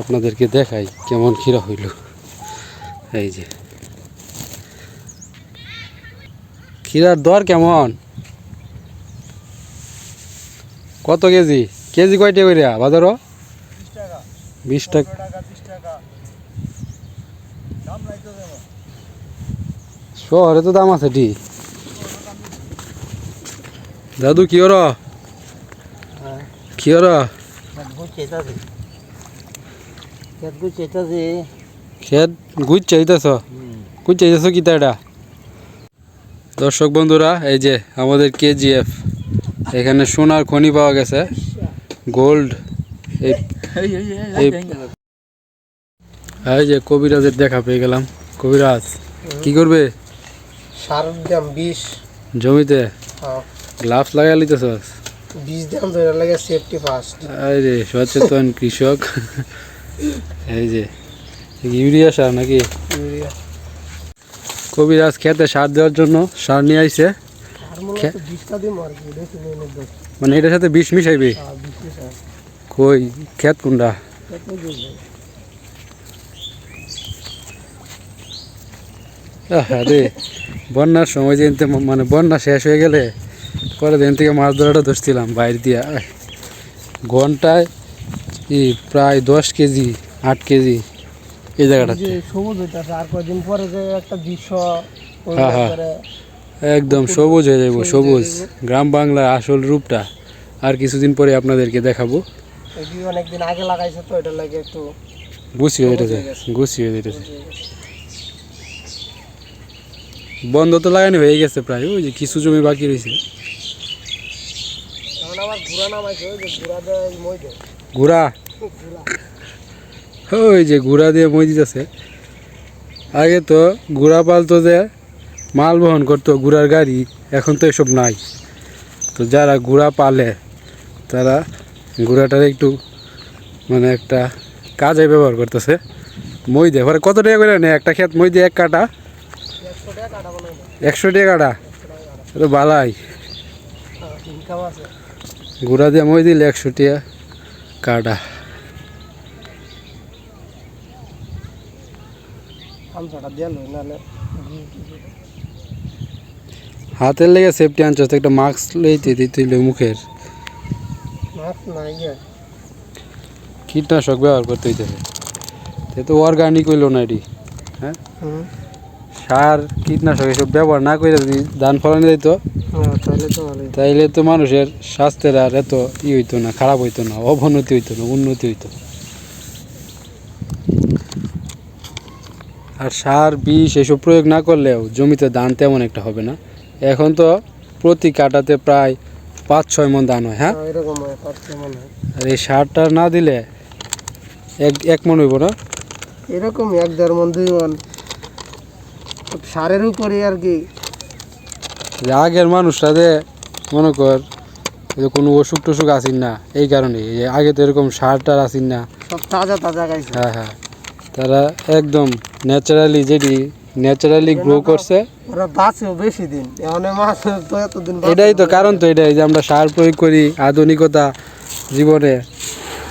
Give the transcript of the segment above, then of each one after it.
আপনাদেরকে দেখাই কেমন ক্ষীরা হইল। এই যে। ক্ষীরার দর কেমন? কত কেজি? কেজি কয়টা করিয়া বাজারও? বিশ টাকা। শহরে তো দাম আছে টি দাদু কি ওর কি ওর খেত গুজ চাইতেছ গুজ চাইতেছ কি এটা? দর্শক বন্ধুরা এই যে আমাদের কেজিএফ এখানে সোনার খনি পাওয়া গেছে। গোল্ড এই যে কবিরাজের দেখা পেয়ে গেলাম। কবিরাজ কি করবে? সার দাম বিষ। জমিতে? হ্যাঁ, গ্লাভস লাগাই লিতেছস বিষ দাম ধরে লাগে সেফটি ফার্স্ট এই রে সচেতন কৃষক। এই যে ইউরিয়া সার নাকি? ইউরিয়া। কবিরাজ খেতে সার দেওয়ার জন্য সার নিয়ে আইছে। মনে এটার সাথে বিষ মিশাইবে? মিশায় কই খেত কোনটা? আরে বন্যার সময় যেন মানে বন্যা শেষ হয়ে গেলে পরে দিন থেকে মাছ ধরাটা ধরছিলাম বাইরে দিয়া। ঘন্টায় প্রায় দশ কেজি আট কেজি এই জায়গাটা সবুজ হইতাছে আর কয়দিন পরে যে একটা দৃশ্য হ্যাঁ, হ্যাঁ। একদম সবুজ হয়ে যাব সবুজ গ্রাম বাংলার আসল রূপটা। আর কিছুদিন পরে আপনাদেরকে দেখাবো। অনেকদিন আগে লাগাইছে তো এটা লাগে একটু গুছি হয়ে যেতেছে গুছি। হয়ে যেতেছে বন্ধ তো লাগানো হয়ে গেছে প্রায় ওই যে কিছু জমি বাকি রয়েছে আবার ঘুরা নামাইছে ওই যে ঘুরা দেয় মই দেয় ঘোড়া। ওই যে ঘোড়া দিয়ে মই দিতেছে। আগে তো ঘোড়া পালতো যে মাল বহন করতো ঘোড়ার গাড়ি এখন তো এসব নাই। তো যারা ঘোড়া পালে তারা ঘোড়াটার একটু মানে একটা কাজে ব্যবহার করতেছে। মই দিয়ে পরে কত টাকা করে নেয়? একটা ক্ষেত মই দিয়ে এক কাটা একশো টাকা কাটা তো বালাই। ইনকাম ঘোড়া দিয়ে মই দিলে একশো টাকা। কাটা হাতের লেগে সেফটি আনছস একটা মাস্ক লইতে দিতে মুখের। কীটনাশক ব্যবহার করতে হইতেছে। তো অর্গানিক হইল না এটি হ্যাঁ? সার কীটনাশক এসব ব্যবহার না করে যদি ধান ফলানো দিত হ্যাঁ তাইলে তো মানুষের স্বাস্থ্যের আর এত ই হইতো না খারাপ হইতো না অবনতি হইতো না উন্নতি হইতো আর সার বিষ এসব প্রয়োগ না করলেও জমিতে ধান তেমন একটা হবে না। এখন তো প্রতি কাটাতে প্রায় পাঁচ ছয় মন ধান হয় হ্যাঁ? হয় আর এই সারটা না দিলে এক এক মন হইব না? এরকম এক দেড় মন দুই মন। সারের উপরে আর কি। আগের মানুষরা যে মনে কর যে কোনো অসুখ টসুখ আসিন না এই কারণে। আগে তো এরকম সার টার আসিন না। সব তাজা তাজা গাইছে। হ্যাঁ হ্যাঁ। তারা একদম ন্যাচারালি যেটি ন্যাচারালি গ্রো করছে। ওরা বাঁচেও বেশি দিন। এই মাছ তো এতদিন এটাই তো কারণ তো এটাই যে আমরা সার প্রয়োগ করি আধুনিকতা জীবনে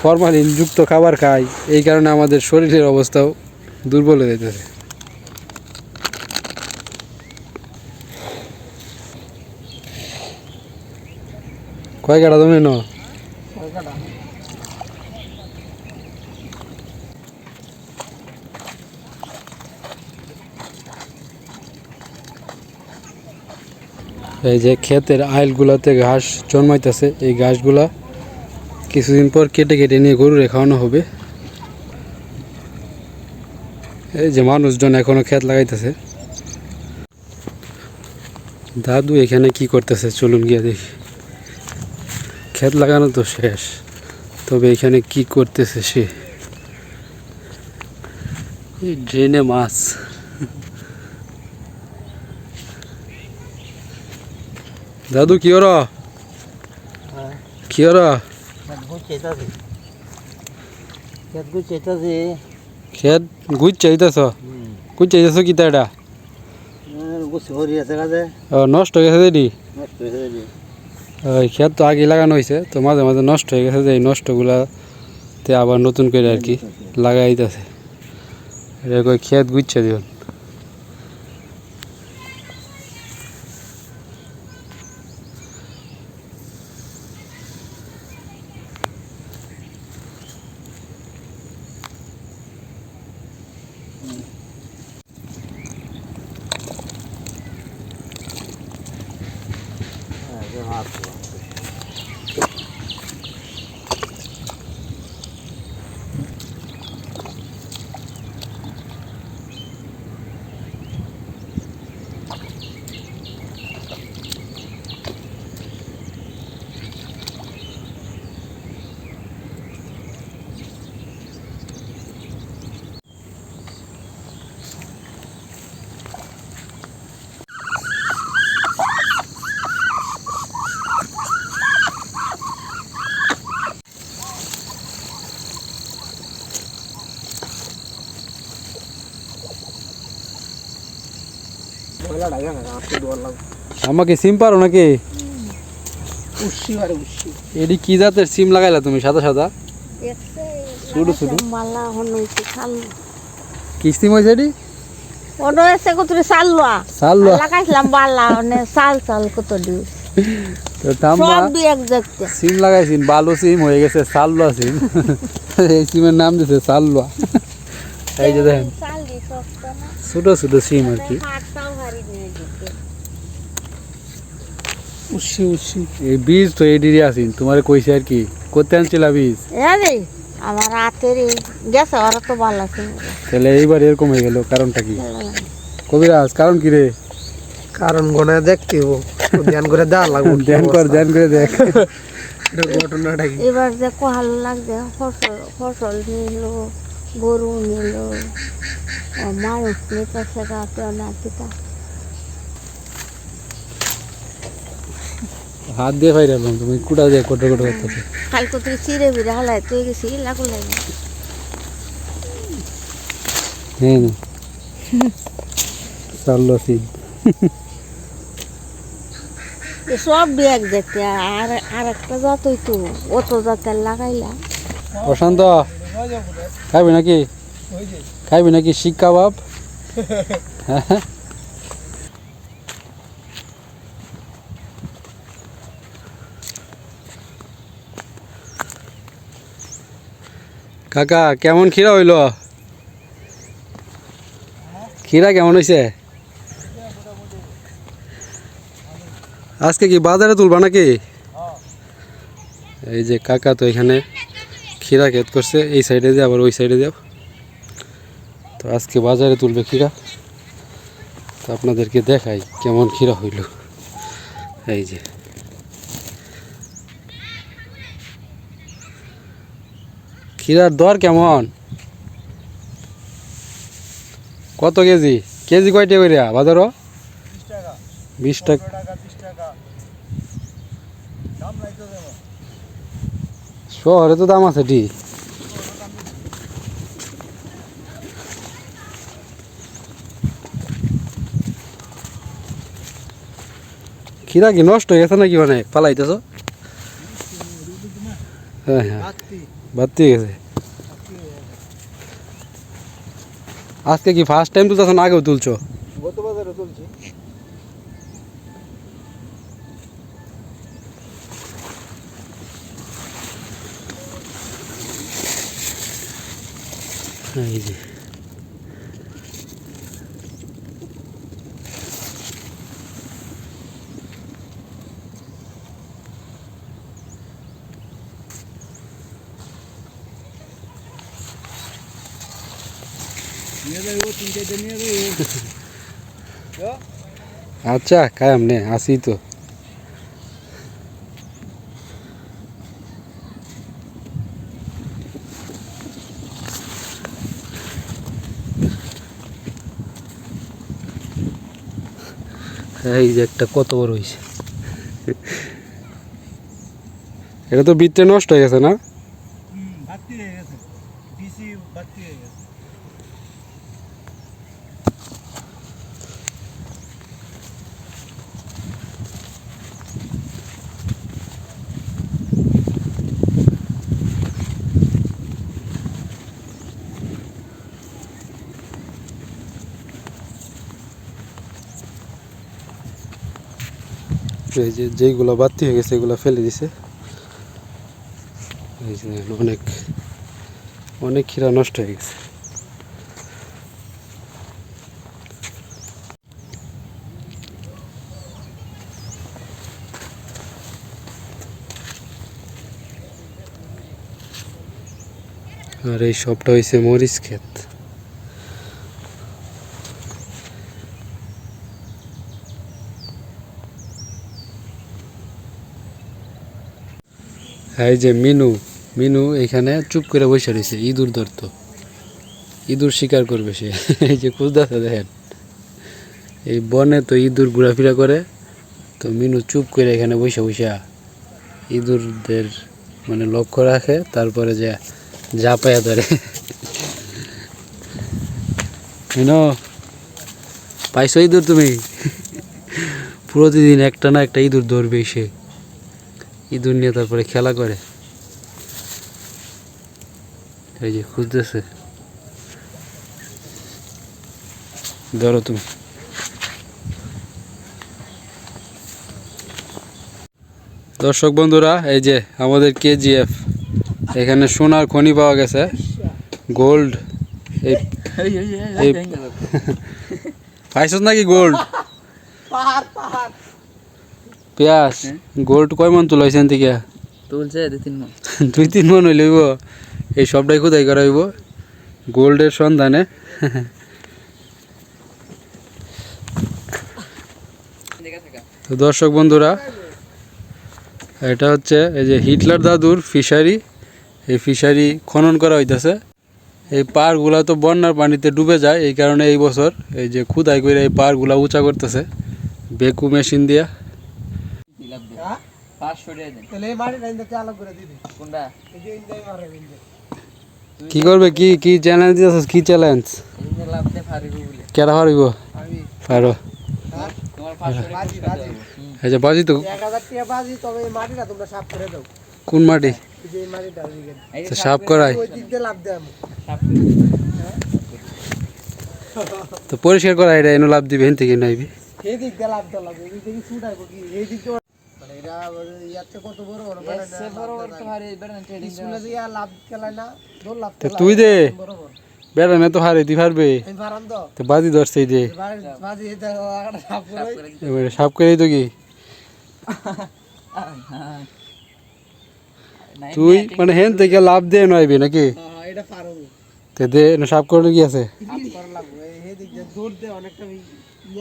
ফরমালিন যুক্ত খাবার খাই এই কারণে আমাদের শরীরের অবস্থাও দুর্বল হয়ে যেতেছে। কয় কাটা তুমি ন এই যে ক্ষেতের আইলগুলাতে ঘাস জন্মাইতেছে, এই ঘাসগুলা কিছুদিন পর কেটে কেটে নিয়ে গরুরে খাওয়ানো হবে। এই যে মানুষজন এখনও ক্ষেত লাগাইতেছে। দাদু এখানে কি করতেছে? চলুন গিয়ে দেখি। ক্ষেত লাগানো তো শেষ। তবে এখানে কি করতেছে সে? ড্রেনে মাছ। দাদু কি ওর কি ওর খেত গুজ চাইতেছ গুজ চাইতেছ কি তা এটা? গুছ নষ্ট হয়ে গেছে নষ্ট হয়ে ওই ক্ষেত তো আগে লাগানো হয়েছে তো মাঝে মাঝে নষ্ট হয়ে গেছে যে এই নষ্টগুলাতে আবার নতুন করে আর কি লাগাইতেছে। এটা ক্ষেত গুচ্ছে দিবেন। আমাকে সিম পারো নাকি? কি জাতের সিম লাগাইলা তুমি সাদা সাদা? ছোট ছোট মালা কি সিম হয়েছে এসে লাগাইছিলাম মানে কত তো সিম লাগাইছিন বালু সিম হয়ে গেছে সাল্লুয়া সিম। এই সিমের নাম দিছে সাল্লুয়া এই যে দেখেন। ছোট ছোট সিম আর কি। উস্সি উস্সি এই বীজ তো এডিরই আছিন তোমার কইছে আর কি করতে আনছিলা বীজ? আমার হাতের গেছে ওরা তো ভালো আছে। তাহলে এইবার এরকম হয়ে গেল কারণটা কি? কবিরাজ কারণ কি রে? কারণ গনে দেখতে হব ধ্যান করে দেওয়া লাগবে ধ্যান কর ধ্যান করে দেখ। এটা ঘটনাটা কি? এবার যে কোহাল লাগছে ফসল ফসল নিল। গরু নিল মানুষ নিতেছে গাছে না কিতা হাত দিয়ে ফাইরে এলাম তুমি কুটা দিয়ে কোটো কোটো করতেছে। খালি কত চিড়ে বিড়ে হালাই তুই গেছি লাগু লাগে। হ্যাঁ এ সব ব্যাগ দেখতে আর আর একটা তো অত জাতের লাগাইলা। প্রশান্ত। খাইবি নাকি? খাইবি নাকি শিক কাবাব? হ্যাঁ কাকা কেমন ক্ষীরা হইল? ক্ষীরা কেমন হয়েছে আজকে কি বাজারে তুলবা নাকি? এই যে কাকা তো এখানে। ক্ষীরা ক্ষেত করছে এই সাইডে দিয়ে আবার ওই সাইডে যাও তো আজকে বাজারে তুলবে ক্ষীরা। তো আপনাদেরকে দেখাই কেমন ক্ষীরা হইল। এই যে। ক্ষীরার দর কেমন? কত কেজি? কেজি কয়টা করে বাজারও? বিশ টাকা। শহরে তো দাম আছে ঠিক খিরা কি নষ্ট হয়ে গেছে নাকি মানে? পালাইতেছ? হ্যাঁ হ্যাঁ। বাড়তি। হয়ে গেছে। আজকে কি ফার্স্ট টাইম তুলতেছ না আগেও তুলছো? গত বাজারে চলছে এই যে আচ্ছা কায়াম নে আসি তো এই যে একটা কত বড় হয়েছে এটা তো বৃত্তে নষ্ট হয়ে গেছে না বাড়তি হয়ে গেছে বিসি বাড়তি হয়ে গেছে এই যে, যেইগুলো বাতি হয়ে গেছে, এগুলো ফেলে দিছে। অনেক অনেক ক্ষীরা নষ্ট হয়ে গেছে। আর এই সবটা হয়েছে মরিচ ক্ষেত। এই যে মিনু মিনু এখানে চুপ করে বসে রয়েছে, ইঁদুর ধরতো। ইঁদুর শিকার করবে সে। এই যে খুঁজতেছে দেখেন। এই বনে তো ইঁদুর ঘোরাফেরা করে, তো মিনু চুপ করে এখানে বসে বসে ইঁদুরদের মানে লক্ষ্য রাখে, তারপরে যে ঝাঁপায়া ধরে। মিনু, পাইছো ইঁদুর তুমি? প্রতিদিন একটা না একটা ইঁদুর ধরবে সে। ইঁদুর নিয়ে তারপরে খেলা করে এই যে খুঁজতেছে ধরো তুমি দর্শক বন্ধুরা এই যে আমাদের কেজিএফ এখানে সোনার খনি পাওয়া গেছে গোল্ড এই এই নাকি গোল্ড পেঁয়াজ গোল্ড কয় মন তুলাইছেন থেকে তুলছে দুই তিন মন। দুই তিন মন হইলে হইব। এই সবটাই কোথায় করা হইব। গোল্ডের সন্ধানে তো দর্শক বন্ধুরা এটা হচ্ছে এই যে হিটলার দাদুর ফিশারি। এই ফিশারি খনন করা হইতেছে। এই পাড়গুলা তো বন্যার পানিতে ডুবে যায় এই কারণে এই বছর এই যে খুদাই করে এই পাড়গুলা উঁচা করতেছে। বেকু মেশিন দিয়া। দে হ্যাঁ? পাঁচশো টাকা দেন। তাহলে এই মাটিটা ইন্দে চালু করে দিবি কোনটা? এই যে ইন্দে মারে ইন্দে কি করবে? কি কি চ্যালেঞ্জ দিয়েছিস কি চ্যালেঞ্জ এই যে লাভ দে পারিব বলে। কেরা পারিব আমি পারো হ্যাঁ? তোমার বাজি, বাজি। এই যে বাজি তো। টাকা বাজি তবে এই মাটিটা তোমরা সাফ করে দাও। কোন মাটি? এই যে মাটিটা এই যে সাফ করাই। ওই দিক দিয়ে লাভ সাপ তো পরিষ্কার করা এটা এনে লাভ দিবে হেন থেকে নাইবি? এই দিক দিয়ে লাভ লাগবে। এই দিক দিয়ে ছুটাইবো কি এই দিক দিয়ে মানে ইয়াতে কত বড় বড় বানায় না, এসে লাভ বড় বড় তো হারে বেড়ান ট্রেডিং স্কুলে যে লাভ খেলায় না দোল লাভ খেলায়, তুই দে। বড় বড়। বেড়া তো হারে দি পারবে তো। বাজি ধরছে এই যে। বাজি এটা সাপ করে তো কি? হ্যাঁ তুই মানে হেন থেকে লাভ দিয়ে নইবি নাকি? হ্যাঁ, এটা পারো তে দে না সাপ করলে কি আছে? সাফ করা লাগবে। এই- এই দিক দিয়ে দৌড় দে অনেকটা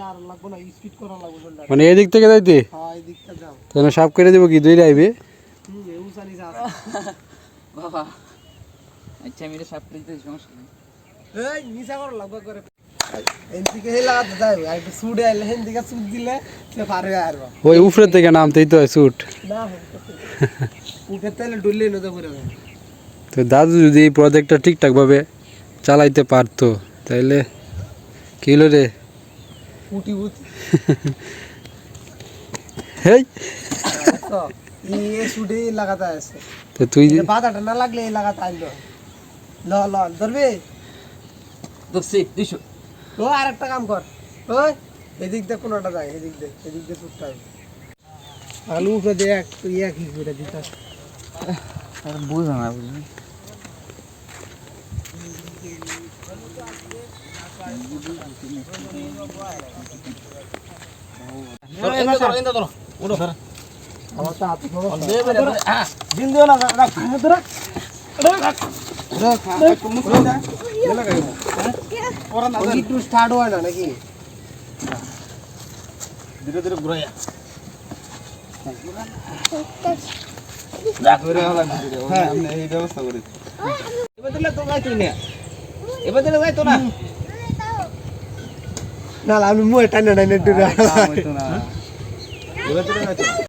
আর লাগবে না স্পিড করা লাগবে দৌড়টা। মানে এদিক থেকে যাইতে? হ্যাঁ এই দিকটা যাও। তাহলে সাপ করে দেবো কি? দুই রাইবে বাবা। আচ্ছা আমি করে দিতে সমস্যা নেই। এই নিচা করা লাগবে করে। ওই থেকে নামতেই তো হয় তো দাদু যদি এই প্রজেক্টটা ঠিকঠাকভাবে চালাইতে পারতো তাইলে কি হলো রে? হেই। তো এই সুডে লাগাতে আছে। তো তুই বাধাটা না লাগলে লাগাতে আইলো। ল ল ধরবি? দোষে দুইশো ও আর একটা কাম কর। ওই এদিক দিয়ে কোনোটা যায় এদিক দিয়ে এদিক দিয়ে সুটটা আলু উপরে দিয়ে এক ইয়া কি করে দিতে। আর বুঝো না বুঝলি আমার তো হাতে ধরো। দিন দিও না রাখ ধরো। একটু স্টার্ট হয় না নাকি? এবার দিলে গাইতো না। না। আমি মুয়ে টানে টানে 我在这边呢。